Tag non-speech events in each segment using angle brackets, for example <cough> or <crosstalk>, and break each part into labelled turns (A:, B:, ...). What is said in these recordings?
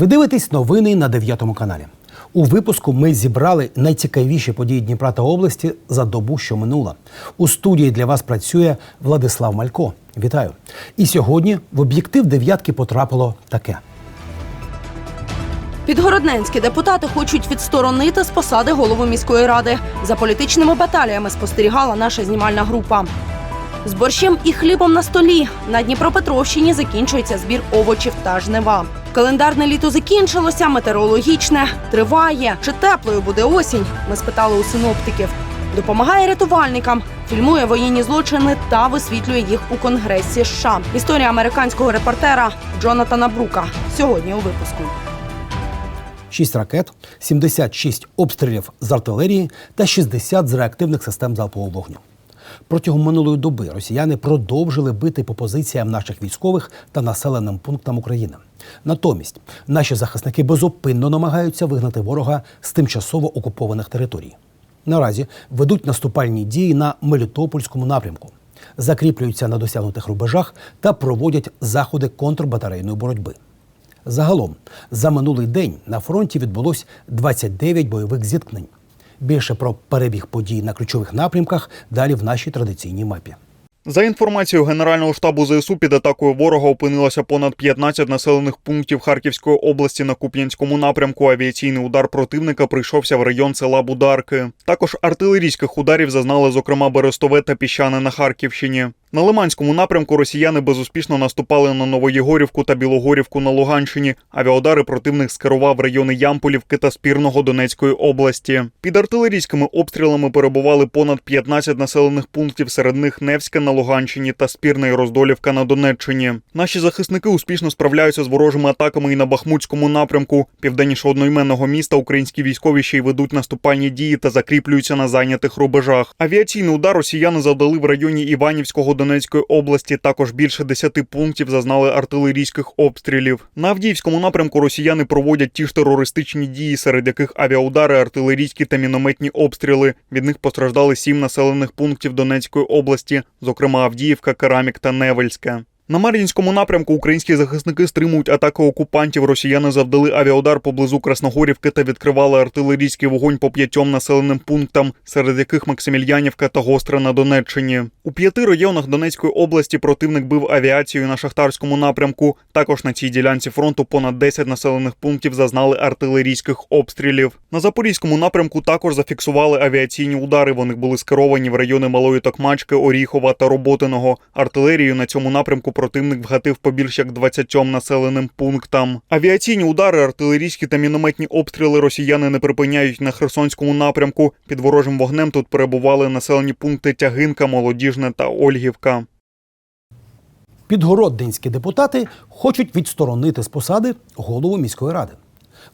A: Ви дивитесь новини на 9 каналі. У випуску ми зібрали найцікавіші події Дніпра та області за добу, що минула. У студії для вас працює Владислав Малько. Вітаю! І сьогодні в об'єктив дев'ятки потрапило таке.
B: Підгородненські депутати хочуть відсторонити з посади голову міської ради. За політичними баталіями спостерігала наша знімальна група. З борщем і хлібом на столі на Дніпропетровщині закінчується збір овочів та жнива. Календарне літо закінчилося, метеорологічне триває. Чи теплою буде осінь? Ми спитали у синоптиків. Допомагає рятувальникам, фільмує воєнні злочини та висвітлює їх у Конгресі США. Історія американського репортера Джонатана Брука сьогодні у випуску.
A: 6 ракет, 76 обстрілів з артилерії та 60 з реактивних систем залпового вогню. Протягом минулої доби росіяни продовжили бити по позиціям наших військових та населеним пунктам України. Натомість наші захисники безупинно намагаються вигнати ворога з тимчасово окупованих територій. Наразі ведуть наступальні дії на Мелітопольському напрямку, закріплюються на досягнутих рубежах та проводять заходи контрбатарейної боротьби. Загалом за минулий день на фронті відбулось 29 бойових зіткнень. Більше про перебіг подій на ключових напрямках далі в нашій традиційній мапі.
C: За інформацією Генерального штабу ЗСУ, під атакою ворога опинилося понад 15 населених пунктів Харківської області на Куп'янському напрямку. Авіаційний удар противника прийшовся в район села Бударки. Також артилерійських ударів зазнали, зокрема, Берестове та Піщане на Харківщині. На Лиманському напрямку росіяни безуспішно наступали на Новоєгорівку та Білогорівку на Луганщині. Авіаудари противник скерував райони Ямполівки та Спірного Донецької області. Під артилерійськими обстрілами перебували понад 15 населених пунктів, серед них Невська на Луганщині та Спірна і Роздолівка на Донеччині. Наші захисники успішно справляються з ворожими атаками і на Бахмутському напрямку. Південніше одноіменного міста українські військові ще й ведуть наступальні дії та закріплюються на зайнятих рубежах. Авіаційний удар росіяни завдали в районі Іванівського Донецької області. Також більше 10 пунктів зазнали артилерійських обстрілів. На Авдіївському напрямку росіяни проводять ті ж терористичні дії, серед яких авіаудари, артилерійські та мінометні обстріли. Від них постраждали сім населених пунктів Донецької області, зокрема Авдіївка, Керамік та Невельська. На Мар'їнському напрямку українські захисники стримують атаки окупантів. Росіяни завдали авіаудар поблизу Красногорівки та відкривали артилерійський вогонь по п'ятьом населеним пунктам, серед яких Максимільянівка та Гостра на Донеччині. У п'яти районах Донецької області противник бив авіацією на шахтарському напрямку. Також на цій ділянці фронту понад 10 населених пунктів зазнали артилерійських обстрілів. На запорізькому напрямку також зафіксували авіаційні удари. Вони були скеровані в райони Малої Токмачки, Оріхова та Роботиного. Артилерію на цьому напрямку противник вгатив по більш як 20 населеним пунктам. Авіаційні удари, артилерійські та мінометні обстріли росіяни не припиняють на Херсонському напрямку. Під ворожим вогнем тут перебували населені пункти Тягинка, Молодіжне та Ольгівка.
A: Підгородненські депутати хочуть відсторонити з посади голову міської ради.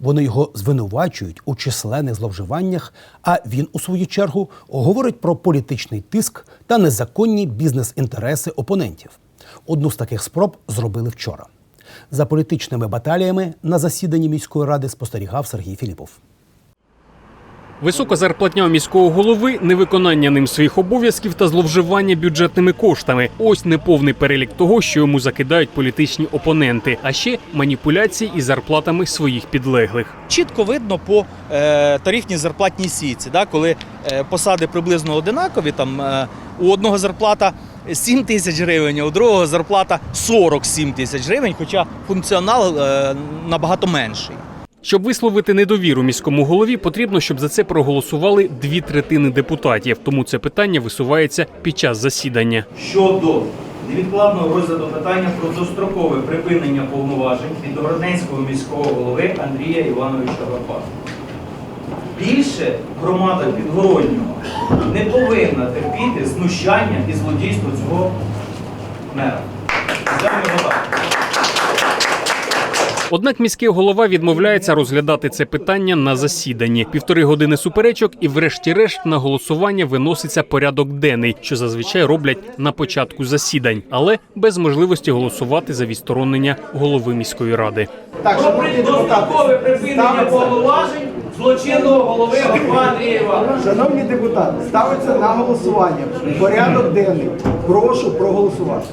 A: Вони його звинувачують у численних зловживаннях, а він, у свою чергу, говорить про політичний тиск та незаконні бізнес-інтереси опонентів. Одну з таких спроб зробили вчора. За політичними баталіями на засіданні міської ради спостерігав Сергій Філіпов.
D: Висока зарплатня міського голови, невиконання ним своїх обов'язків та зловживання бюджетними коштами. Ось неповний перелік того, що йому закидають політичні опоненти, а ще маніпуляції із зарплатами своїх підлеглих.
E: чітко видно по е, тарифній зарплатній сітці, да, коли е, посади приблизно одинакові, там е, у одного зарплата 7 тисяч гривень, а у другого зарплата 47 тисяч гривень, хоча функціонал е, набагато менший.
D: Щоб висловити недовіру міському голові, потрібно, щоб за це проголосували дві третини депутатів. Тому це питання висувається під час засідання.
F: щодо невідкладного розгляду питання про дострокове припинення повноважень від Підгородненського міського голови Андрія Івановича Гапа. Більше громада Підгороднього не повинна терпіти знущання і злодійство цього мера.
D: Однак міський голова відмовляється розглядати це питання на засіданні. Півтори години суперечок, і, врешті-решт, на голосування виноситься порядок денний, що зазвичай роблять на початку засідань, але без можливості голосувати за відсторонення голови міської ради.
F: Так, про дострокове припинення повноважень злочинного голови Івановича.
G: Шановні депутати, ставиться на голосування порядок денний. Прошу проголосувати.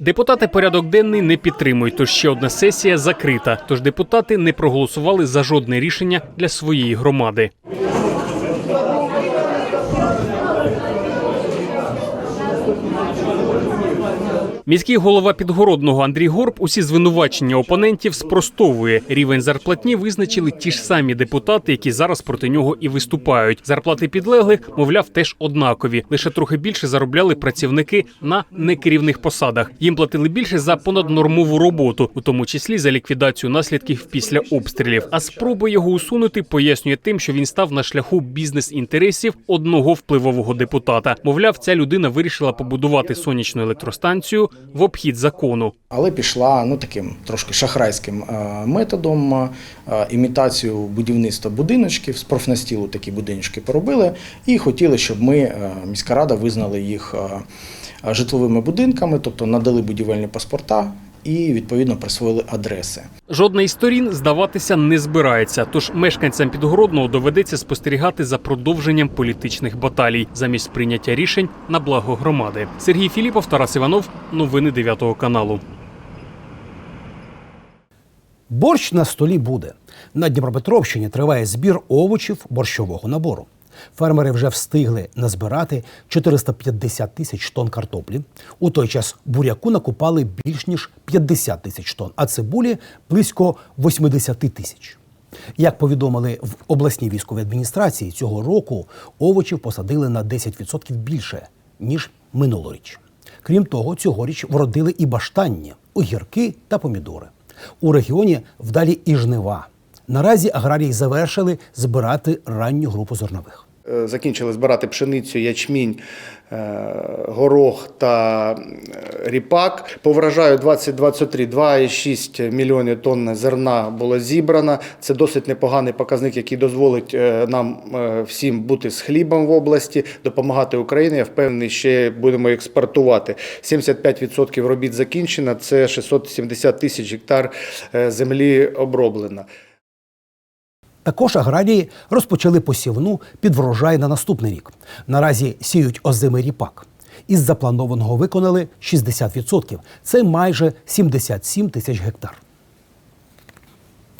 D: Депутати порядок денний не підтримують, тож ще одна сесія закрита. Тож депутати не проголосували за жодне рішення для своєї громади. Міський голова Підгородного Андрій Горб усі звинувачення опонентів спростовує. Рівень зарплатні визначили ті ж самі депутати, які зараз проти нього і виступають. Зарплати підлеглих, мовляв, теж однакові. Лише трохи більше заробляли працівники на некерівних посадах. Їм платили більше за понаднормову роботу, у тому числі за ліквідацію наслідків після обстрілів. А спроби його усунути пояснює тим, що він став на шляху бізнес-інтересів одного впливового депутата. Мовляв, ця людина вирішила побудувати сонячну електростанцію в обхід закону.
G: але пішла ну таким трошки шахрайським е, методом е, імітацію будівництва будиночків з профнастілу такі будиночки поробили і хотіли, щоб ми, е, міська рада, визнали їх житловими будинками, тобто надали будівельні паспорта і відповідно присвоїли адреси.
D: Жодна із сторін здаватися не збирається. Тож мешканцям підгородного доведеться спостерігати за продовженням політичних баталій замість прийняття рішень на благо громади. Сергій Філіпов, Тарас Іванов, новини 9 каналу.
A: Борщ на столі буде. На Дніпропетровщині триває збір овочів борщового набору. Фермери вже встигли назбирати 450 тисяч тонн картоплі. У той час буряку накупали більш ніж 50 тисяч тонн, а цибулі близько 80 тисяч. Як повідомили в обласній військовій адміністрації, цього року овочів посадили на 10% більше, ніж минулоріч. Крім того, цьогоріч вродили і баштання, огірки та помідори. У регіоні вдалі і жнива. Наразі аграрії завершили збирати ранню групу зернових.
H: Е, Закінчили збирати пшеницю, ячмінь, е, горох та е, ріпак. По врожаю 2023 2,6 мільйонів тонн зерна було зібрано. Це досить непоганий показник, який дозволить нам всім бути з хлібом в області, допомагати Україні. Я впевнений, ще будемо експортувати. 75% робіт закінчено. Це 670 тисяч гектар землі оброблено.
A: Також аграрії розпочали посівну під врожай на наступний рік. Наразі сіють озимий ріпак. Із запланованого виконали 60%. Це майже 77 тисяч гектар.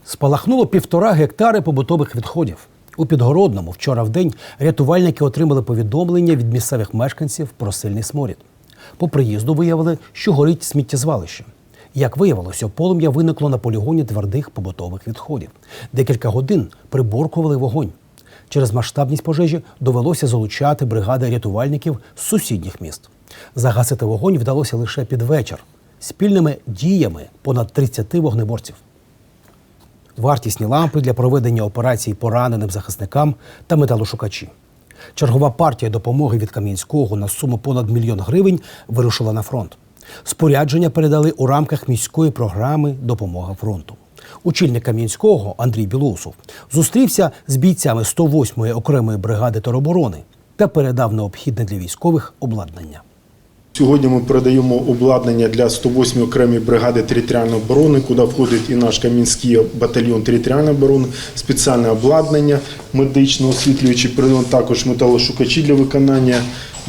A: Спалахнуло півтора гектари побутових відходів. У Підгородному вчора в день рятувальники отримали повідомлення від місцевих мешканців про сильний сморід. По приїзду виявили, що горить сміттєзвалище. Як виявилося, полум'я виникло на полігоні твердих побутових відходів. Декілька годин приборкували вогонь. Через масштабність пожежі довелося залучати бригади рятувальників з сусідніх міст. Загасити вогонь вдалося лише під вечір. Спільними діями понад 30 вогнеборців. Вартісні лампи для проведення операцій пораненим захисникам та металошукачі. Чергова партія допомоги від Кам'янського на суму понад мільйон гривень вирушила на фронт. Спорядження передали у рамках міської програми Допомога фронту. Очільник Кам'янського Андрій Білоусов зустрівся з бійцями 108-ї окремої бригади тероборони та передав необхідне для військових обладнання.
I: Сьогодні ми передаємо обладнання для 108 окремої бригади територіальної оборони, куди входить і наш Кам'янський батальйон територіальної оборони, спеціальне обладнання медично освітлюючи. Передаємо також металошукачі для виконання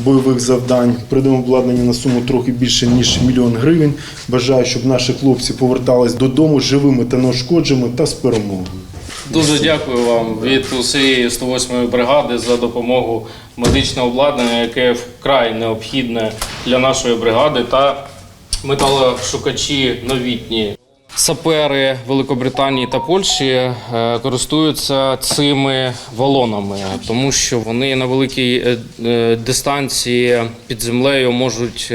I: бойових завдань. Передаємо обладнання на суму трохи більше ніж мільйон гривень. Бажаю, щоб наші хлопці повертались додому живими та неушкодженими та з перемогою.
J: Дуже дякую вам від усієї 108-ї бригади за допомогу медичного обладнання, яке вкрай необхідне для нашої бригади, та металошукачі новітні. Сапери Великобританії та Польщі е, користуються цими валонами, тому що вони на великій е, е, дистанції під землею можуть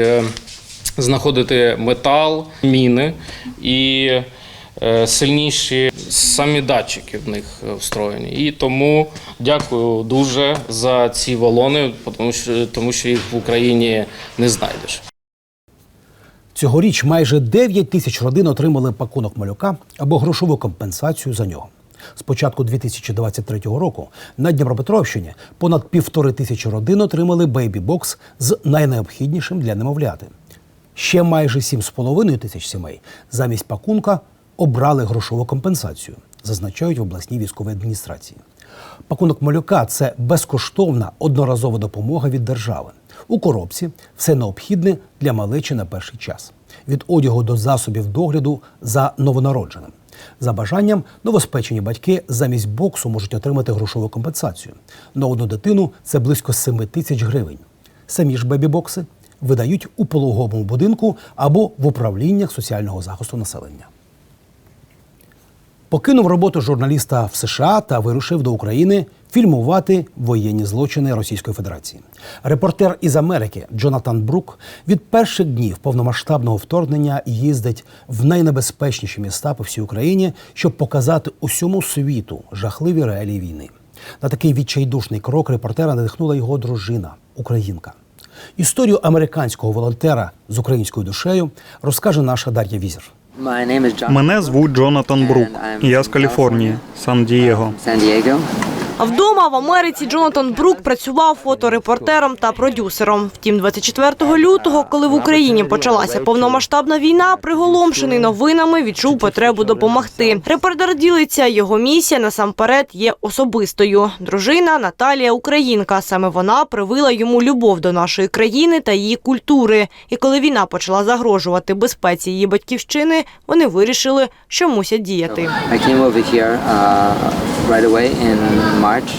J: знаходити метал, міни і сильніші самі датчики в них встроєні. І тому дякую дуже за ці валони, тому що їх в Україні не знайдеш.
A: Цьогоріч майже 9 тисяч родин отримали пакунок малюка або грошову компенсацію за нього. З початку 2023 року на Дніпропетровщині понад півтори тисячі родин отримали бейбі-бокс з найнеобхіднішим для немовляти. Ще майже 7,5 тисяч сімей замість пакунка обрали грошову компенсацію, зазначають в обласній військовій адміністрації. Пакунок малюка це безкоштовна одноразова допомога від держави. У коробці все необхідне для малечі на перший час. від одягу до засобів догляду за новонародженим. За бажанням новоспечені батьки замість боксу можуть отримати грошову компенсацію. На одну дитину це близько 7 тисяч гривень. Самі ж бебі-бокси видають у пологовому будинку або в управліннях соціального захисту населення. Покинув роботу журналіста в США та вирушив до України фільмувати воєнні злочини Російської Федерації. Репортер із Америки Джонатан Брук від перших днів повномасштабного вторгнення їздить в найнебезпечніші міста по всій Україні, щоб показати усьому світу жахливі реалії війни. На такий відчайдушний крок репортера надихнула його дружина, українка. Історію американського волонтера з українською душею розкаже наша Дар'я Візер.
C: Мене звуть Джонатан Брук. Я з Каліфорнії, Сан-Дієго.
B: А вдома в Америці Джонатан Брук працював фоторепортером та продюсером. Втім, 24 лютого, коли в Україні почалася повномасштабна війна, приголомшений новинами відчув потребу допомогти. Репортер ділиться, його місія насамперед є особистою. Дружина Наталія Українка. Саме вона привила йому любов до нашої країни та її культури. І коли війна почала загрожувати безпеці її батьківщини, вони вирішили, що мусять діяти.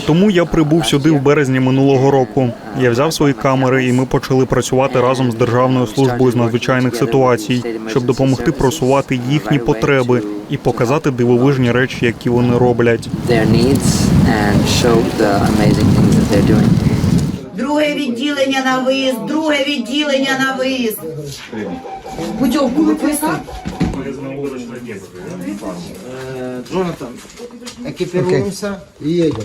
C: Тому я прибув сюди в березні минулого року. Я взяв свої камери, і ми почали працювати разом з Державною службою з надзвичайних ситуацій, щоб допомогти просувати їхні потреби і показати дивовижні речі, які вони роблять.
K: Друге відділення на виїзд, друге відділення на виїзд. Путівку виписав?
L: Джонатан, екіпіруємося і їдемо.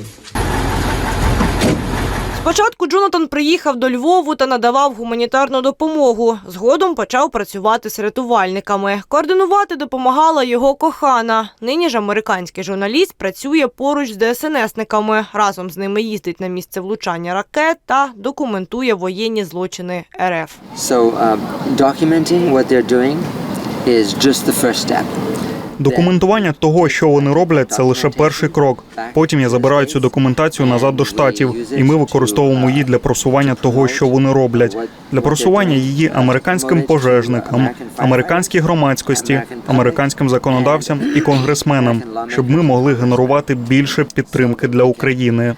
B: Спочатку Джонатан приїхав до Львову та надавав гуманітарну допомогу. Згодом почав працювати з рятувальниками. Координувати допомагала його кохана. Нині ж американський журналіст працює поруч з ДСНСниками. Разом з ними їздить на місце влучання ракет та документує воєнні злочини РФ.
M: So uh, documenting what they're doing is just the first step.
C: Документування того, що вони роблять, це лише перший крок. Потім я забираю цю документацію назад до штатів, і ми використовуємо її для просування того, що вони роблять, для просування її американським пожежникам, американській громадськості, американським законодавцям і конгресменам, щоб ми могли генерувати більше підтримки для України.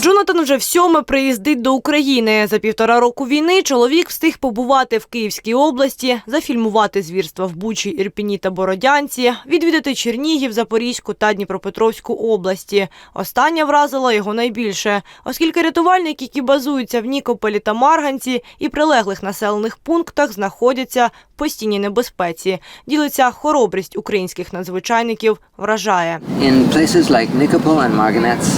B: Джонатан вже всьоме приїздить до України. За півтора року війни чоловік встиг побувати в Київській області, зафільмувати звірства в Бучі, Ірпіні та Бородянці, відвідати Чернігів, Запорізьку та Дніпропетровську області. Остання вразила його найбільше, оскільки рятувальники, які базуються в Нікополі та Марганці і прилеглих населених пунктах, знаходяться в постійній небезпеці. Ділиться хоробрість українських надзвичайників вражає.
M: In places like Nikopol and Marganets,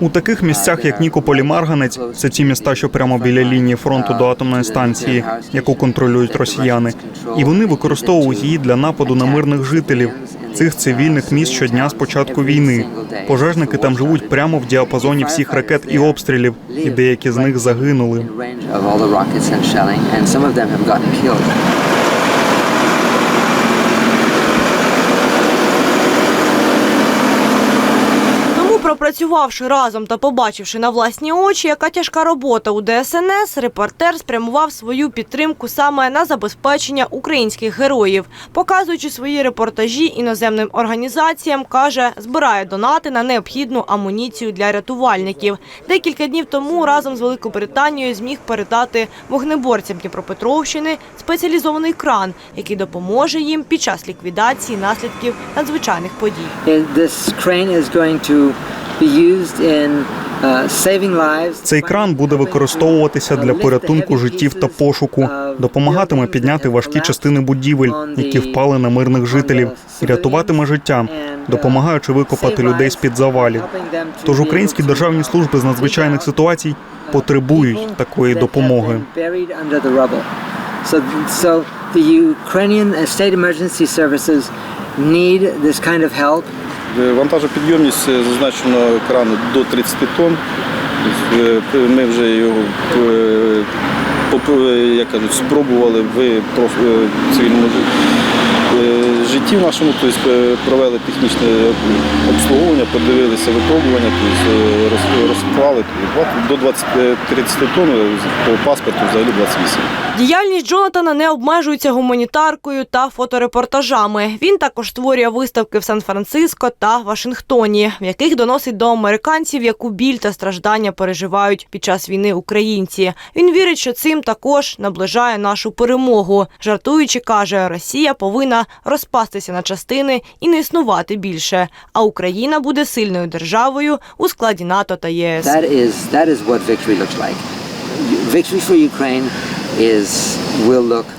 C: У таких місцях, як Нікополь і Марганець, це ті міста, що прямо біля лінії фронту до атомної станції, яку контролюють росіяни, і вони використовують її для нападу на мирних жителів цих цивільних міст щодня з початку війни. Пожежники там живуть прямо в діапазоні всіх ракет і обстрілів, і деякі з них загинули.
M: in range of all the rockets and shelling, and some of them have gotten killed.
B: Тому, пропрацювавши разом та побачивши на власні очі, яка тяжка робота у ДСНС, репортер спрямував свою підтримку саме на забезпечення українських героїв, показуючи свої репортажі іноземним організаціям, каже, збирає донати на необхідну амуніцію для рятувальників. Декілька днів тому разом з Великобританією зміг передати вогнеборцям Дніпропетровщини спеціалізований кран, який допоможе їм під час ліквідації наслідків надзвичайних подій.
M: This crane is going to uh.
C: Цей кран буде використовуватися для порятунку життів та пошуку, допомагатиме підняти важкі частини будівель, які впали на мирних жителів, і рятуватиме життя, допомагаючи викопати людей з під завалів. Тож українські державні служби з надзвичайних ситуацій потребують такої допомоги.
M: So, so the Ukrainian uh, state emergency services need this kind of help.
N: Вантажопідйомність е, зазначено крану до 30 тонн. Е, Ми вже його е, е, як кажуть, спробували в е, цивільному е, житті в нашому, тобто е, провели технічне обслуговування, подивилися випробування, тобто е, розклали до 20-30 тонн, е, по паспорту взагалі 28.
B: Діяльність Джонатана не обмежується гуманітаркою та фоторепортажами. Він також створює виставки в Сан-Франциско та Вашингтоні, в яких доносить до американців, яку біль та страждання переживають під час війни українці. Він вірить, що цим також наближає нашу перемогу. Жартуючи, каже, Росія повинна розпастися на частини і не існувати більше. А Україна буде сильною державою у складі НАТО та ЄС.
M: That is victory for Ukraine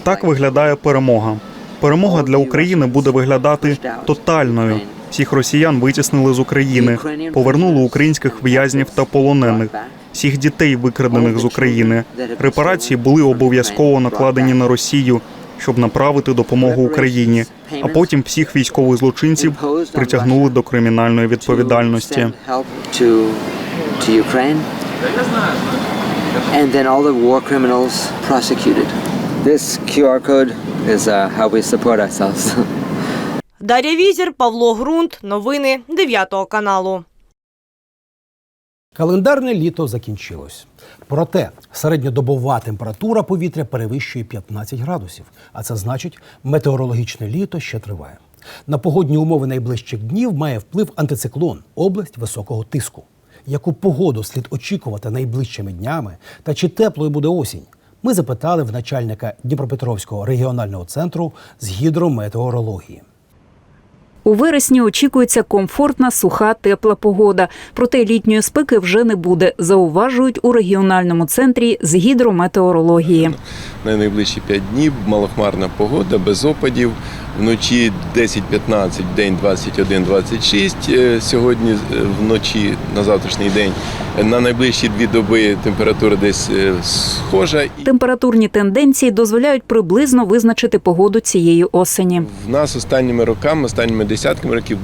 C: Так виглядає перемога. Перемога для України буде виглядати тотальною. Всіх росіян витіснили з України, повернули українських в'язнів та полонених, всіх дітей, викрадених з України. Репарації були обов'язково накладені на Росію, щоб направити допомогу Україні. А потім всіх військових злочинців притягнули до кримінальної відповідальності.
M: And then all the war criminals prosecuted. This QR code is uh, how we support ourselves. <laughs>
B: Дар'я Візір, Павло Грунт. Новини 9 каналу.
A: Календарне літо закінчилось. Проте середньодобова температура повітря перевищує 15 градусів, а це значить, метеорологічне літо ще триває. На погодні умови найближчих днів має вплив антициклон, область високого тиску. Яку погоду слід очікувати найближчими днями та чи теплою буде осінь? Ми запитали в начальника Дніпропетровського регіонального центру з гідрометеорології.
O: У вересні очікується комфортна, суха, тепла погода. Проте літньої спеки вже не буде, зауважують у регіональному центрі з гідрометеорології.
P: На найближчі 5 днів малохмарна погода, без опадів. Вночі 10-15, в день 21-26. Е, Сьогодні е, вночі на завтрашній день. На найближчі дві доби температура десь е, схожа.
O: Температурні тенденції дозволяють приблизно визначити погоду цієї осені.
P: В нас останніми роками, останніми десятками років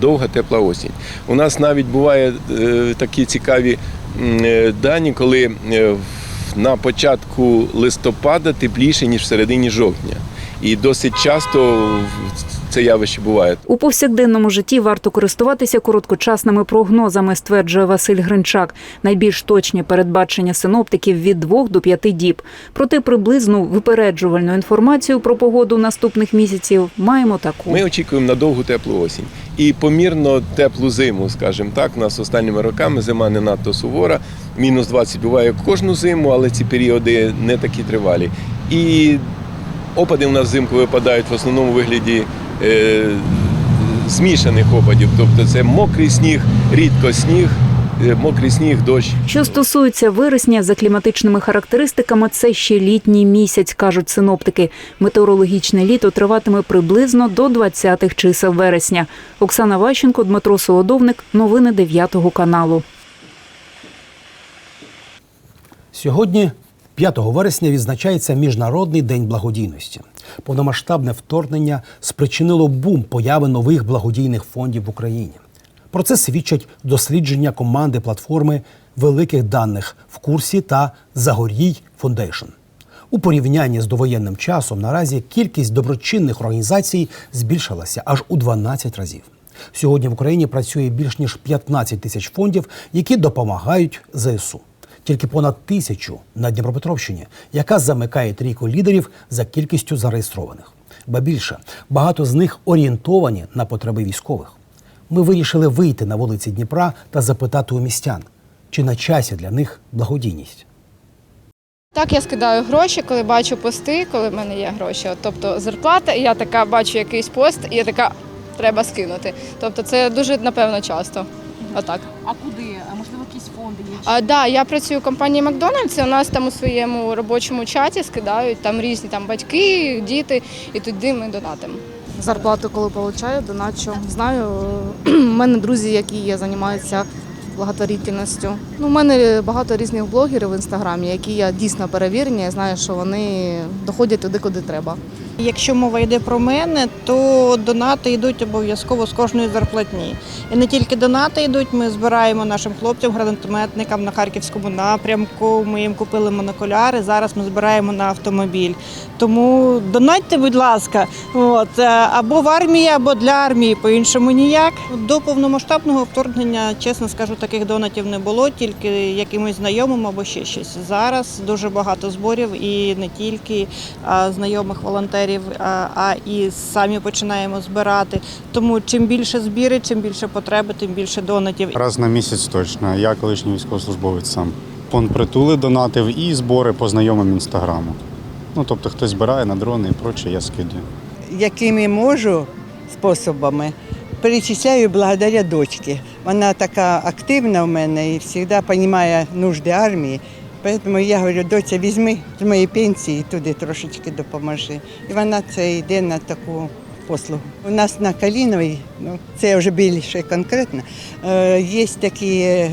P: довга, тепла осінь. У нас навіть буває такі цікаві дані, коли на початку листопада тепліше, ніж в середині жовтня. І досить часто це явище буває.
O: У повсякденному житті варто користуватися короткочасними прогнозами, стверджує Василь Гринчак. Найбільш точні передбачення синоптиків від 2 до 5 діб. Проте приблизну випереджувальну інформацію про погоду наступних місяців маємо таку.
P: Ми очікуємо на довгу теплу осінь і помірно теплу зиму, скажімо так. У нас останніми роками зима не надто сувора. Мінус 20 буває кожну зиму, але ці періоди не такі тривалі. І опади у нас взимку випадають в основному вигляді е, змішаних опадів. Тобто це мокрий сніг, рідко сніг, е, мокрий сніг, дощ.
O: Що стосується вересня, за кліматичними характеристиками, це ще літній місяць, кажуть синоптики. Метеорологічне літо триватиме приблизно до 20-х чисел вересня. Оксана Ващенко, Дмитро Солодовник. Новини 9 каналу.
A: Сьогодні, 5 вересня, відзначається Міжнародний день благодійності. Повномасштабне вторгнення спричинило бум появи нових благодійних фондів в Україні. Про це свідчать дослідження команди платформи великих даних в курсі та Загорій Фондейшн. У порівнянні з довоєнним часом наразі кількість доброчинних організацій збільшилася аж у 12 разів. Сьогодні в Україні працює більш ніж 15 тисяч фондів, які допомагають ЗСУ. Тільки понад тисячу на Дніпропетровщині, яка замикає трійку лідерів за кількістю зареєстрованих. Ба більше багато з них орієнтовані на потреби військових. Ми вирішили вийти на вулиці Дніпра та запитати у містян, чи на часі для них благодійність.
Q: Так, я скидаю гроші, коли бачу пости, коли в мене є гроші. От, Тобто зарплата, і я така бачу якийсь пост, і я така треба скинути. Тобто це дуже напевно часто. Отак.
R: А куди? А
Q: да, я працюю в компанії Макдональдс, і у нас там у своєму робочому чаті скидають там різні там батьки, діти, і туди ми донатимо.
R: Зарплату, коли отримую, доначу. Знаю, <clears throat> в мене друзі, які є, займаються благотворительністю. Ну, у мене багато різних блогерів в інстаграмі, які я дійсно перевірені, я знаю, що вони доходять туди, куди треба.
S: Якщо мова йде про мене, то донати йдуть обов'язково з кожної зарплатні. І не тільки донати йдуть, ми збираємо нашим хлопцям, гранатометникам на харківському напрямку. Ми їм купили монокуляри. Зараз ми збираємо на автомобіль. Тому донатьте, будь ласка, от е, або в армії, або для армії, по-іншому ніяк. До повномасштабного вторгнення, чесно скажу, таких донатів не було, тільки якимось знайомим або ще щось. Зараз дуже багато зборів і не тільки а, знайомих волонтерів, а, а і самі починаємо збирати. Тому чим більше збіри, чим більше потреби, тим більше донатів.
T: Раз на місяць точно. Я колишній військовослужбовець сам. Фонд притули донатив і збори по знайомим інстаграму. Ну тобто хтось збирає на дрони і проче, я скидаю.
U: якими можу способами, перечисляю благодаря дочці. Вона така активна в мене і завжди розуміє нужди армії. Тому я говорю, доця, візьми з моєї пенсії туди трошечки допоможи. І вона це йде на таку послугу. У нас на Каліновій, ну це вже більше конкретно, е, є такі е,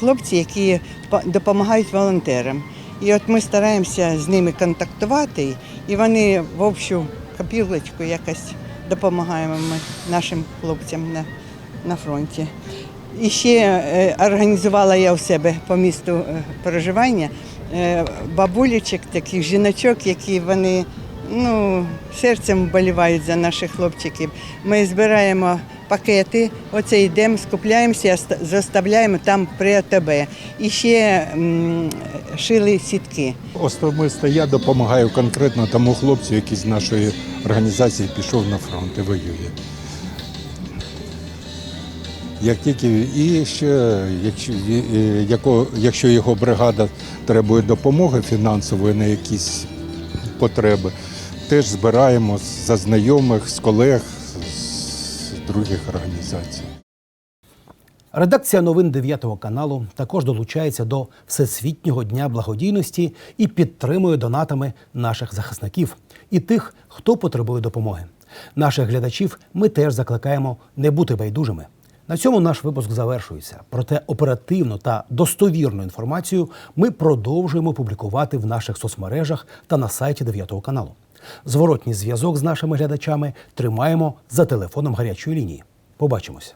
U: хлопці, які по- допомагають волонтерам. І от ми стараємося з ними контактувати, і вони в общу копілочку якось допомагаємо ми нашим хлопцям на, на фронті. І ще е, організувала я у себе по місту е, проживання е, бабулечок, таких жіночок, які вони ну, серцем вболівають за наших хлопчиків. Ми збираємо пакети, оце йдемо, скупляємося, заставляємо там при АТБ. І ще м, шили сітки.
V: Особисто я допомагаю конкретно тому хлопцю, який з нашої організації пішов на фронт і воює. Як тільки і ще, якщо, якщо його бригада требує допомоги фінансової на якісь потреби, теж збираємо за знайомих, з колег, з других організацій.
A: Редакція новин 9 каналу також долучається до Всесвітнього дня благодійності і підтримує донатами наших захисників і тих, хто потребує допомоги. Наших глядачів ми теж закликаємо не бути байдужими. На цьому наш випуск завершується. Проте оперативну та достовірну інформацію ми продовжуємо публікувати в наших соцмережах та на сайті 9 каналу. Зворотній зв'язок з нашими глядачами тримаємо за телефоном гарячої лінії. Побачимося.